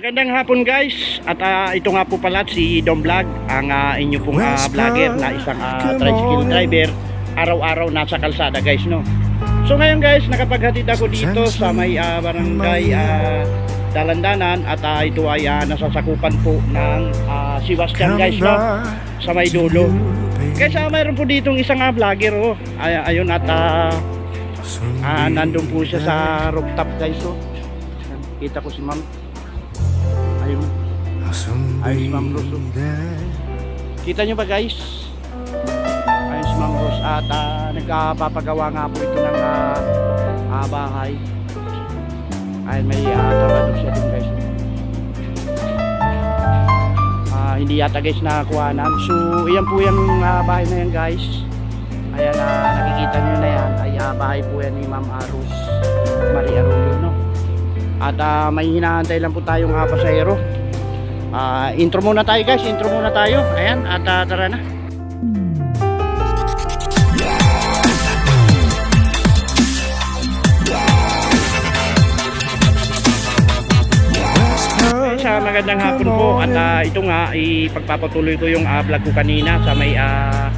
Magandang hapon guys. At ah, ito nga po pala si Dom Vlog ang ah, inyo pong ah, vlogger na isang ah, tricycle driver. Araw-araw nasa kalsada guys no? So ngayon guys nakapaghatid ako dito sa may ah, barangay ah, Dalandanan. At ah, ito ay ah, nasasakupan po ng ah, Sebastian guys no? sa may dulo. guys ah, mayroon po ditong isang ah, vlogger oh. Ay, ayun at ah, ah, nandun po siya sa rooftop guys oh. kita ko si ma'am ayun Ayos, Ma'am Rose. Kita nyo ba guys? Ayun si Ma'am Rose at ah, nagpapagawa nga po ito ng ah, ah, bahay. Ayun may uh, trabador siya dun guys. Ah, hindi yata guys nakakuhanan. So iyan po yung ah, bahay na yan guys. Ayan ah, nakikita nyo na yan. Ay ah, bahay po yan ni Ma'am Arus. At ah, may hinahantay lang po tayong uh, pasahero. Ah, intro muna tayo guys, intro muna tayo. Ayan, at ah, tara na. Sa magandang hapon po at ah, ito nga ipagpapatuloy ko yung ah, vlog ko kanina sa may ah,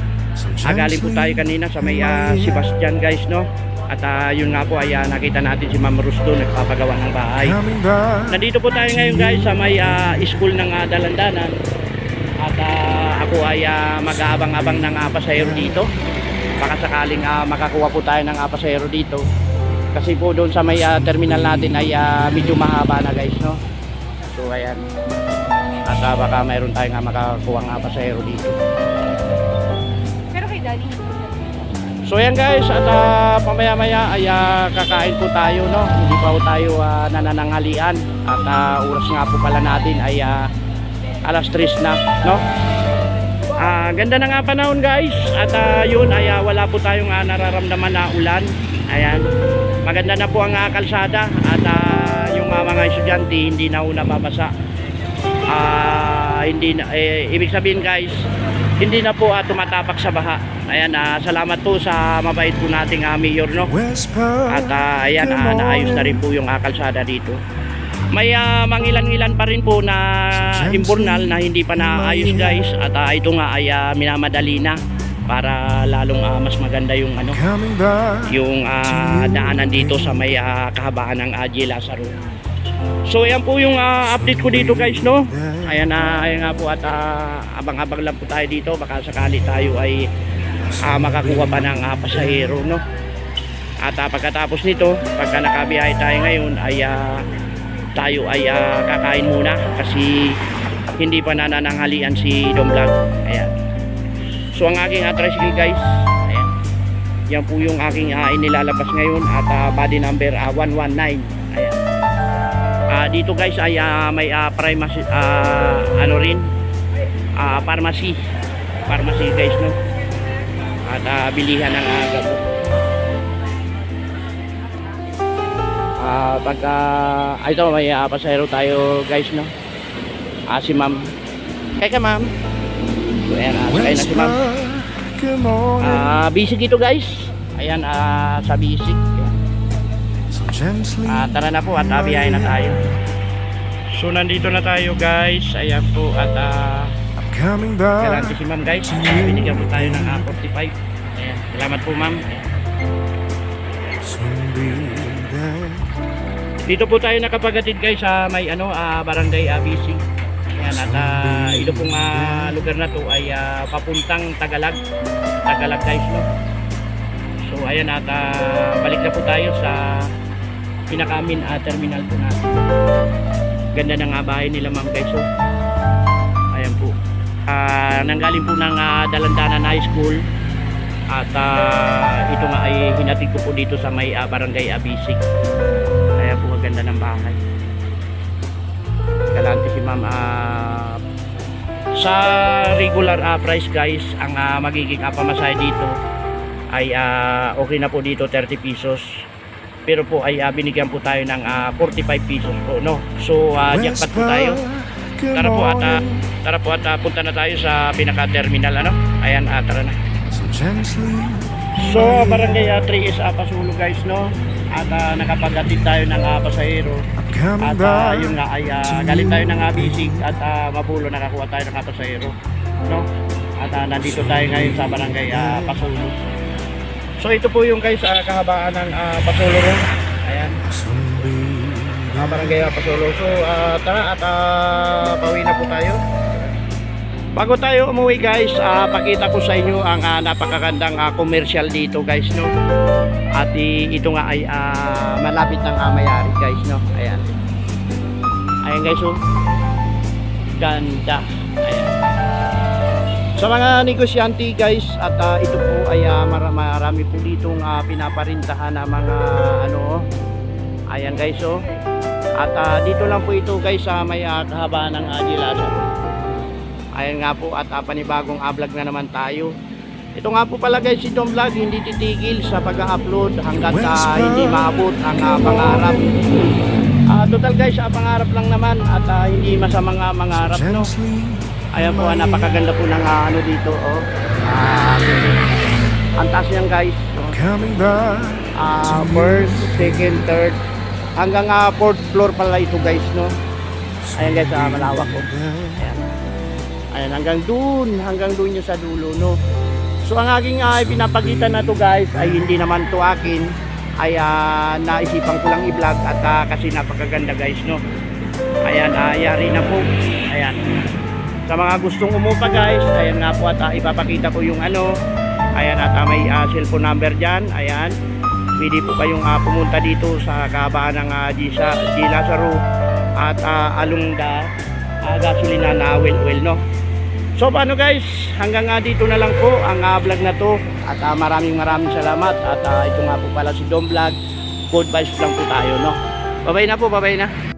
agaling po tayo kanina sa may ah, Sebastian guys no. At ah, yun nga po ay ah, nakita natin si Ma'am Rus doon nagpapagawa ng bahay. Nandito po tayo ngayon guys sa may ah, school ng ah, Dalandanan. At ah, ako ay ah, mag-aabang-abang ng uh, pasahero dito. Baka sakaling ah, makakuha po tayo ng uh, pasahero dito. Kasi po doon sa may ah, terminal natin ay ah, medyo mahaba na guys no. So ayan. At ah, baka mayroon tayong uh, makakuha ng uh, pasahero dito. Pero kay Daddy, So ayan guys, at ah, pamaya-maya ay ah, kakain po tayo no. Hindi pa po tayo ah, nanananghalian at ah, oras nga po pala natin ay ah, alas 3 na, no? Ah, ganda na nga panahon guys at ah, yun ay ah, wala po tayong ah, nararamdaman na ulan. Ayan. Maganda na po ang ah, kalsada at ah, yung ah, mga estudyante hindi na una babasa. Ah, hindi na, eh, ibig sabihin guys, hindi na po ah, tumatapak sa baha. Ayan, ah, salamat po sa mabait po nating ah, mayor, no? At ah, ayan, ah, naayos na rin po yung ah, kalsada dito. May ah, mangilan-ilan pa rin po na imburnal na hindi pa naayos guys. At ah, ito nga ay ah, minamadali na para lalong ah, mas maganda yung ano yung ah, daanan dito sa may ah, kahabaan ng AJ Lazaro. So ayan po yung ah, update ko dito guys no. Ayan na ayan nga po at ah, abang-abang lang po tayo dito baka sakali tayo ay ah, makakuha pa ng ah, pasahero no. At ah, pagkatapos nito, pagka nakabiyahe tayo ngayon ay ah, tayo ay ah, kakain muna kasi hindi pa nanananghalian si Dom Vlog. Ayan. So ang aking uh, tricycle guys, ayan. Yan po yung aking uh, inilalabas ngayon at ah, body number ah, 119. Ayan. Ah, dito guys ay ah, may ah, primacy ah, ano rin ah, pharmacy. Pharmacy guys no. Ah, bilihan ng uh, gamot. Ah, pagka ah, ito may ah, pasahero tayo guys no. Ah, si ma'am. Kaya ka ma'am. So, ayan, ah, sakay na si ma'am. Ah, basic ito guys. Ayan, ah, sa. Ayan. Ah, tara na po at abiyahin na tayo. So nandito na tayo guys. Ayan po at ah, Coming kailangan back si ma'am guys. Binigyan po tayo ng ah, 45. Salamat po ma'am. Dito po tayo nakapagatid guys sa may ano ah, barangay ABC. Ayan at ah, ito pong ah, lugar na to ay ah, papuntang Tagalog. Tagalog guys no. So ayan at ah, balik na po tayo sa pinakamin ah, terminal po natin. Ganda ng ah, bahay nila ma'am guys. So, ayan po. Ah, nanggaling po ng ah, Dalandanan High School at ah, ito nga ay hinatid ko po dito sa may ah, barangay ABC. Kaya po maganda ng bahay. Galante si ma'am. ah, sa regular ah, price guys, ang ah, magiging ah, pamasahe dito ay ah, okay na po dito 30 pesos. Pero po ay ah, binigyan po tayo ng ah, 45 pesos po. No? So uh, jackpot po tayo. Tara po at ah, tara po at ah, punta na tayo sa pinaka-terminal ano. Ayan, ah, tara na. So barangay uh, 3 is uh, Pasulo guys, no? at ah, nakapaghatid tayo ng uh, pasahero. At back. yun nga ay ah, galing tayo ng uh, bisig at ah, mapulo nakakuha tayo ng pasahero. No? At ah, nandito tayo ngayon sa barangay uh, Pasulo. So ito po yung guys ah, kahabaan ng uh, Pasulo Road. Ayan. Mga barangay uh, Pasulo. So ah, tara at ah, pauwi na po tayo. Bago tayo umuwi guys, ah, pakita ko sa inyo ang ah, napakagandang ah, commercial dito guys no. At i- ito nga ay ah, malapit ng ah, mayari guys no. Ayan. Ayan guys oh. Ganda. Ayan. Sa mga negosyante guys at ah, ito po ay ah, mara- marami po ditong ah, pinaparintahan na mga ano oh. Ayan guys oh. At ah, dito lang po ito guys sa may ah, kahabaan ng uh, Ayan nga po at uh, panibagong vlog na naman tayo. Ito nga po pala guys si Dom Vlog hindi titigil sa pag-upload hanggang sa hindi maabot ang uh, pangarap. Ah, total guys, ah, pangarap lang naman at ah, hindi masamang uh, mangarap no. Ayan po, ah, napakaganda po ng ah, ano dito oh. Ah, ang taas niyan guys. Ah, first, second, third hanggang ah, fourth floor pala ito guys no. Ayan guys, ah, malawak oh. Ayan. Ayan, hanggang dun, hanggang dun yung sa dulo, no? So, ang aking uh, pinapakita na to guys, ay hindi naman to akin, ay ah, naisipan ko lang i-vlog at ah, kasi napakaganda guys, no? Ayan, uh, yari na po. Ayan. Sa mga gustong umupa guys, ayan nga po at ah, ipapakita ko yung ano, ayan at ah, may ah, cellphone number dyan, ayan. Pwede po kayong ah, pumunta dito sa kahabaan ng uh, G, G Lazaro at ah, Alungda uh, gasolina na well oil no so paano guys? Hanggang nga dito na lang po ang uh, vlog na to. At ah, maraming maraming salamat. At ah, ito nga po pala si Dom Vlog. Good vibes lang po tayo no? Babay na po babay na